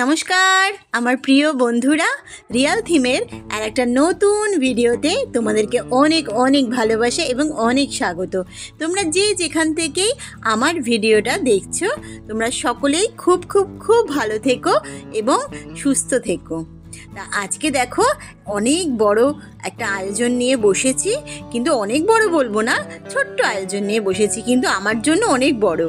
নমস্কার, আমার প্রিয় বন্ধুরা রিয়াল থিমের আর একটা নতুন ভিডিওতে তোমাদেরকে অনেক অনেক ভালোবাসা এবং অনেক স্বাগত। তোমরা যে যেখান থেকেই আমার ভিডিওটা দেখছ, তোমরা সকলেই খুব খুব খুব ভালো থেকো এবং সুস্থ থেকো। তা আজকে দেখো, অনেক বড় একটা আয়োজন নিয়ে বসেছি, কিন্তু অনেক বড় বলব না, ছোট্ট আয়োজন নিয়ে বসেছি, কিন্তু আমার জন্য অনেক বড়।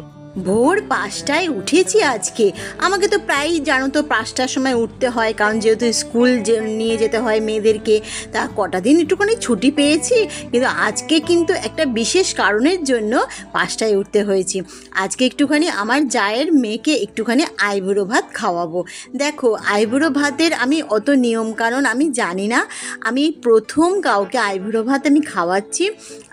ভোর পাঁচটায় উঠেছি আজকে। আমাকে তো প্রায়ই জানো তো পাঁচটার সময় উঠতে হয়, কারণ যেহেতু স্কুল যে নিয়ে যেতে হয় মেয়েদেরকে, তা কটা দিন একটুখানি ছুটি পেয়েছি, কিন্তু আজকে কিন্তু একটা বিশেষ কারণের জন্য পাঁচটায় উঠতে হয়েছে। আজকে একটুখানি আমার জায়ের মেয়েকে একটুখানি আইবুড়ো ভাত খাওয়াবো। দেখো, আইবুড়ো ভাতের আমি অত নিয়ম কারণ আমি জানি না। আমি প্রথম কাউকে আইবুড়ো ভাত আমি খাওয়াচ্ছি,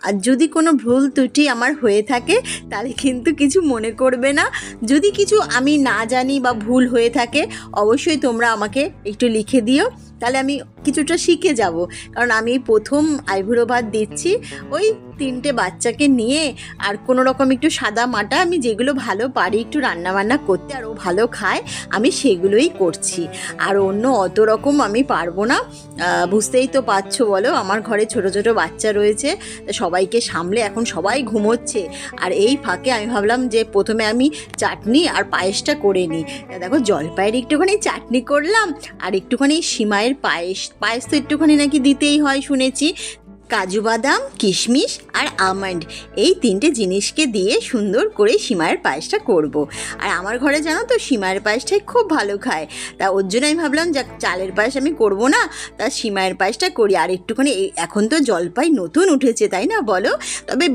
আর যদি কোনো ভুল ত্রুটি আমার হয়ে থাকে, তাহলে কিন্তু কিছু মনে করবে না। যদি কিছু আমি না জানি বা ভুল হয়ে থাকে, অবশ্যই তোমরা আমাকে একটু লিখে দিও। তাহলে আমি কিছুটা শিখে যাব। কারণ আমি প্রথম আইভুরো ভাত দিচ্ছি। ওই তিনটে বাচ্চাকে নিয়ে আর কোনো রকম একটু সাদা মাটা, আমি যেগুলো ভালো পারি একটু রান্না বান্না করতে আর ও ভালো খায়, আমি সেগুলোই করছি। আর অন্য অত রকম আমি পারব না। বুঝতেই তো পারছ বলো, আমার ঘরে ছোট ছোট বাচ্চা রয়েছে সবাইকে সামলে এখন সবাই ঘুমোচ্ছে। আর এই ফাঁকে আমি ভাবলাম যে প্রথমে আমি চাটনি আর পায়েসটা করে নিই। দেখো জলপাইয়ের একটুখানি চাটনি করলাম, আর একটুখানি সিমাইয়ের পায়েস পায়েস তো একটুখানি নাকি দিতেই হয় শুনেছি। কাজু বাদাম, কিশমিশ আর আমন্ড এই তিনটে জিনিসকে দিয়ে সুন্দর করে সিমাইয়ের পায়েসটা করব। আর আমার ঘরে জানো তো, সিমাইয়ের পায়েসটাই খুব ভালো খায়। তা ওর জন্য আমি ভাবলাম যা চালের পায়েস আমি করব না, তা সিমাইয়ের পায়েসটা করি। আর একটুখানি এখন তো জলপাই নতুন উঠেছে, তাই না বলো? তবে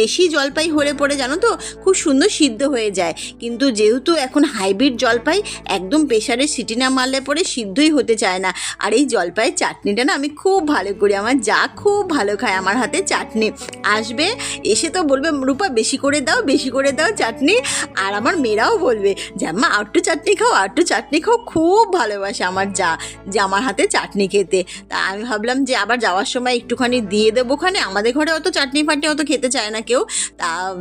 দেশি জলপাই হলে পরে জানো তো, খুব সুন্দর সিদ্ধ হয়ে যায়। কিন্তু যেহেতু এখন হাইব্রিড জলপাই, একদম প্রেশারে সিটি না মারলে পরে সিদ্ধই হতে চায় না। আর এই জলপাইয়ের চাটনিটা না আমি খুব ভালো করি। আমার যা খুব ভালো খায় আমার হাতে চাটনি। আসবে, এসে তো বলবে, রূপা, বেশি করে দাও, বেশি করে দাও চাটনি। আর আমার মেয়েরাও বলবে আম্মা আর চাটনি খাও একটু চাটনি খাও, খুব ভালোবাসে আমার যা, যে আমার হাতে চাটনি খেতে। তা আমি ভাবলাম যে আবার যাওয়ার সময় একটুখানি দিয়ে দেবো ওখানে। আমাদের ঘরে অত চাটনি ফাটনি অত খেতে চায় না কেউ। তা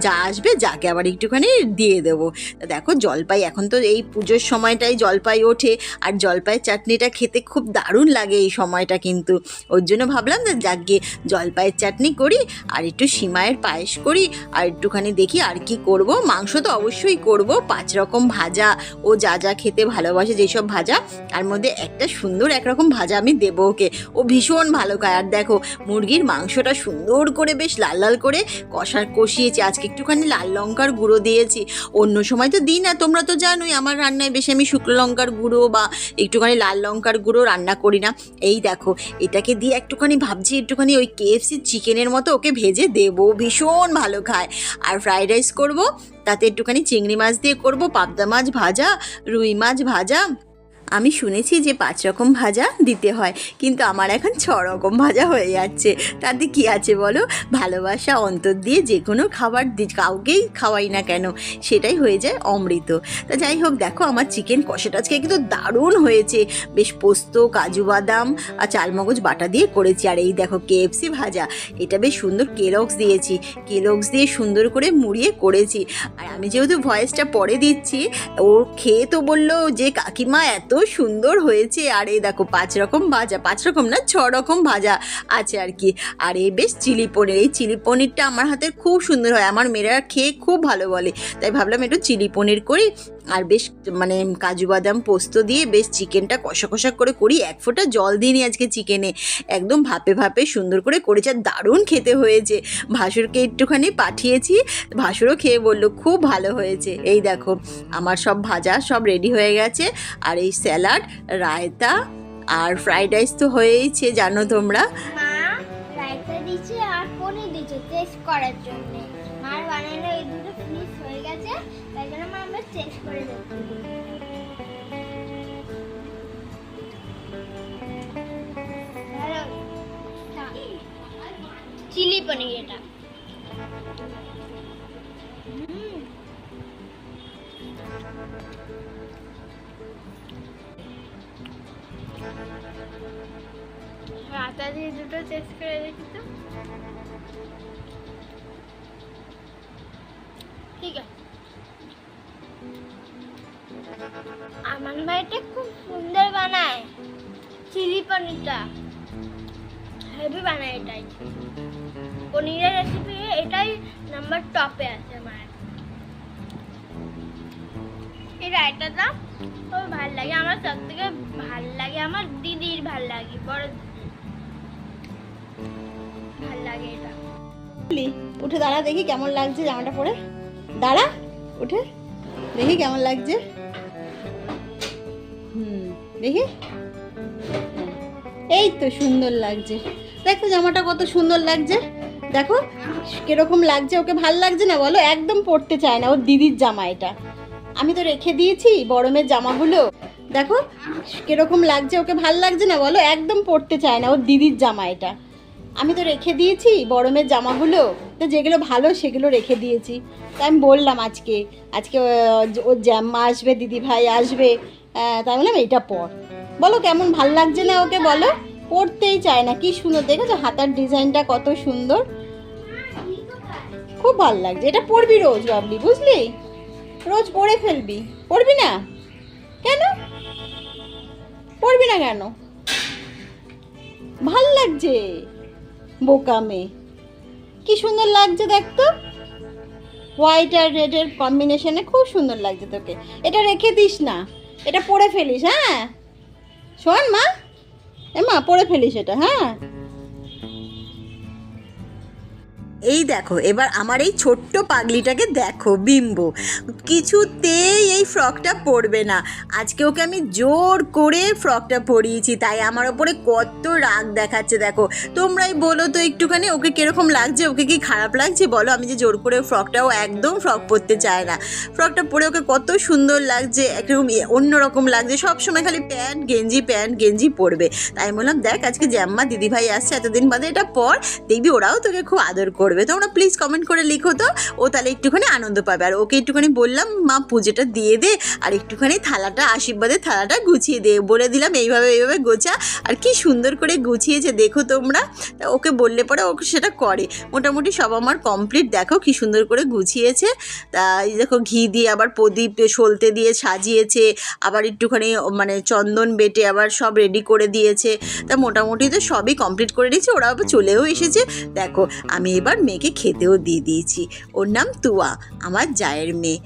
যা আসবে, যাকে আবার একটুখানি দিয়ে দেবো। তা দেখো, জলপাই, এখন তো এই পুজোর সময়টাই জলপাই ওঠে। আর জলপাইয়ের চাটনিটা খেতে খুব দারুণ লাগে এই সময়টা কিন্তু। ওর জন্য ভাবলাম যে যাকে জলপাইয়ের চাটনি করি আর একটু সিমাইয়ের পায়েস করি আর একটুখানি দেখি আর কি করব। মাংস তো অবশ্যই করব। পাঁচ রকম ভাজা। ও যা যা খেতে ভালোবাসে যেসব ভাজা, তার মধ্যে একটা সুন্দর একরকম ভাজা আমি দেবো ওকে। ও ভীষণ ভালো খায়। আর দেখো, মুরগির মাংসটা সুন্দর করে বেশ লাল লাল করে কষা, কষিয়েছি। আজকে একটুখানি লাল লঙ্কার গুঁড়ো দিয়েছি। অন্য সময় তো দিই না, তোমরা তো জানোই আমার রান্নায় বেশি আমি শুকনো লঙ্কার গুঁড়ো বা একটুখানি লাল লঙ্কার গুঁড়ো রান্না করি না। এই দেখো, এটাকে দিয়ে একটুখানি ভাবছি একটুখানি ওই কেএফসি চিকেনের মতো ওকে ভেজে দেব। ভীষণ ভালো খায়। আর ফ্রাইড রাইস করব, তাতে একটুখানি চিংড়ি মাছ দিয়ে করব, পাবদা মাছ ভাজা, রুই মাছ ভাজা আমি শুনেছি যে পাঁচ রকম ভাজা দিতে হয়, কিন্তু আমার এখন ছ রকম ভাজা হয়ে যাচ্ছে। তাতে কি আছে বলো? ভালোবাসা অন্তর দিয়ে যে কোনো খাবার দি, কাউকেই খাওয়াই না কেন, সেটাই হয়ে যায় অমৃত। তা যাই হোক, দেখো আমার চিকেন কষাটা আজকে কিন্তু দারুণ হয়েছে। বেশ পোস্ত, কাজু বাদাম আর চালমগজ বাটা দিয়ে করেছি। আর এই দেখো কেএফসি ভাজা, এটা বেশ সুন্দর কেলক্স দিয়েছি। কেলক্স দিয়ে সুন্দর করে মুড়িয়ে করেছি। আর আমি যেহেতু ভয়েসটা পরে দিচ্ছি, ও খেয়ে তো বলল যে কাকিমা এত সুন্দর হয়েছে। আর এই দেখো, পাঁচ রকম ভাজা, পাঁচ রকম না, ছ রকম ভাজা আছে আর কি। আর এই বেশ চিলি পনির, এই চিলি পনিরটা আমার হাতে খুব সুন্দর হয়। আমার মেয়েরা খেয়ে খুব ভালো বলে। তাই ভাবলাম একটু চিলি পনির করি। আর বেশ মানে কাজু বাদাম পোস্ত দিয়ে বেশ চিকেনটা কষা কষা করে করি। এক ফোঁটা জল দিইনি আজকে চিকেনে। একদম ভাপে ভাপে সুন্দর করে করেছে আর দারুণ খেতে হয়েছে। ভাসুরকে একটুখানি পাঠিয়েছি, ভাসুরও খেয়ে বলল, খুব ভালো হয়েছে। এই দেখো, আমার সব ভাজা সব রেডি হয়ে গেছে। আর এই স্যালাড, রায়তা আর ফ্রাইড রাইস তো হয়েইছে, জানো তোমরা? আর করার জন্য। বানানো গেছে তাই জন্য মা আমরা টেস্ট করে দেখছি চিলি পনির এটা। রাতা দিয়ে দুটো টেস্ট করে দেখি তো ঠিক আছে আমার বাড়িতে খুব সুন্দর বানায়, চিলি পনিরটা। হেভি বানায় এটাই পনিরের রেসিপি এটাই নাম্বার টপে আছে আমার। এই রায়তাটা খুব ভালো লাগে, আমার সব থেকে ভালো লাগে, আমার দিদির ভালো লাগে, বড় ভালো লাগে এটা। উঠে দাঁড়া দেখি কেমন লাগছে জামাটা পরে। দাঁড়া, উঠে দেখি কেমন লাগছে। দেখি। এই তো সুন্দর লাগছে। দেখো জামাটা কত সুন্দর লাগছে। দেখো কীরকম লাগছে, ওকে ভালো লাগছে না বলো? একদম পরতে চায় না, ওর দিদির জামা এটা। আমি তো রেখে দিয়েছি বড়মের জামাগুলো। দেখো কীরকম লাগছে, ওকে ভালো লাগছে না বলো? একদম পরতে চায় না, ওর দিদির জামা এটা। আমি তো রেখে দিয়েছি বড়মের জামাগুলো। তো যেগুলো ভালো, সেগুলো রেখে দিয়েছি। তাই আমি বললাম আজকে আজকে ওর জ্যাম্মা আসবে দিদি ভাই আসবে। তাই বললাম এইটা পর। বলো কেমন ভালো লাগছে না ওকে বলো? পড়তেই চায় না, কি সুন্দর। দেখেছ হাতার ডিজাইনটা কত সুন্দর? খুব ভালো লাগছে। এটা পরবি রোজ, বাবলি, বুঝলি? রোজ পরে ফেলবি। পরবি না? কেন? পড়বি না কেন? ভালো লাগছে, বোকা মেয়ে। কি সুন্দর লাগছে দেখ তো। হোয়াইট আর রেডের কম্বিনেশনে খুব সুন্দর লাগছে তোকে। এটা রেখে দিস না। এটা পরে ফেলিস হ্যাঁ? শোন মা। এ মা পরে ফেলিস এটা হ্যাঁ? এই দেখো, এবার আমার এই ছোট্ট পাগলিটাকে দেখো, বিম্বো। কিছুতেই এই ফ্রকটা পরবে না। আজকে ওকে আমি জোর করে ফ্রকটা পরিয়েছি, তাই আমার ওপরে কত রাগ দেখাচ্ছে, দেখো। তোমরাই বলো তো একটুখানি, ওকে কীরকম লাগছে, ওকে কি খারাপ লাগছে? বলো, আমি যে জোর করে ফ্রকটাও একদম ফ্রক পরতে চায় না। ফ্রকটা পরে ওকে কত সুন্দর লাগছে একরকম অন্যরকম লাগছে। সবসময় খালি প্যান্ট, গেঞ্জি প্যান্ট, গেঞ্জি পরবে। তাই বললাম, দেখ, আজকে জ্যাম্মা দিদিভাই আসছে, এতদিন বাদে এটা পর, দেখবি ওরাও তোকে খুব আদর করবে। তোমরা প্লিজ কমেন্ট করে লিখো তো। ও তাহলে একটুখানি আনন্দ পাবে। আর ওকে একটুখানি বললাম, মা, পুজোটা দিয়ে দে। আর একটুখানি থালাটা, আশীর্বাদের থালাটা গুছিয়ে দে। বলে দিলাম, এইভাবে এইভাবে গোছা। আর কি সুন্দর করে গুছিয়েছে, দেখো তোমরা। ওকে বললে পরে ওকে সেটা করে। মোটামুটি সব আমার কমপ্লিট দেখো কি সুন্দর করে গুছিয়েছে। তা এই দেখো ঘি দিয়ে আবার প্রদীপ সলতে দিয়ে সাজিয়েছে। আবার একটুখানি মানে চন্দন বেটে আবার সব রেডি করে দিয়েছে। তা মোটামুটি তো সবই কমপ্লিট করে দিয়েছে। ওরা চলেও এসেছে। দেখো, আমি এবার মেয়েকে খেতেও দিয়ে দিয়েছি। ওর নাম তুয়া, আমার জায়ের মেয়ে।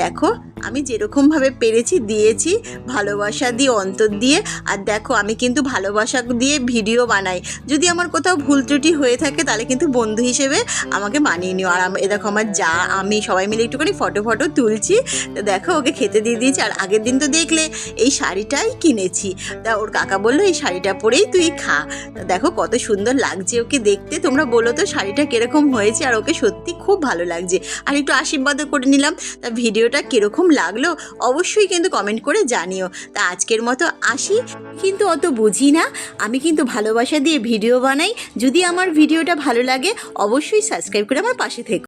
দেখো, আমি যেরকমভাবে পেরেছি, দিয়েছি, ভালোবাসা দিয়ে, অন্তর দিয়ে। আর দেখো, আমি কিন্তু ভালোবাসা দিয়ে ভিডিও বানাই। যদি আমার কোথাও ভুল ত্রুটি হয়ে থাকে, তাহলে কিন্তু বন্ধু হিসেবে আমাকে মানিয়ে নিও। আর এ দেখো, আমার যা, আমি সবাই মিলে একটুখানি ফটো ফটো তুলছি। তো দেখো, ওকে খেতে দিয়ে দিয়েছি। আর আগের দিন তো দেখলে, এই শাড়িটাই কিনেছি। তা ওর কাকা বলল, এই শাড়িটা পরেই তুই খা। দেখো, কত সুন্দর লাগছে ওকে দেখতে। তোমরা বলো তো, শাড়িটা কীরকম হয়েছে আর ওকে সত্যি খুব ভালো লাগছে। আর একটু আশীর্বাদও করে নিলাম। তা ভিডিওটা কীরকম লাগল অবশ্যই কিন্তু কমেন্ট করে জানিও। তা আজকের মতো আসি। কিন্তু অত বুঝি না। আমি কিন্তু ভালোবাসা দিয়ে ভিডিও বানাই। যদি আমার ভিডিওটা ভালো লাগে অবশ্যই সাবস্ক্রাইব করে আমার পাশে থেকো।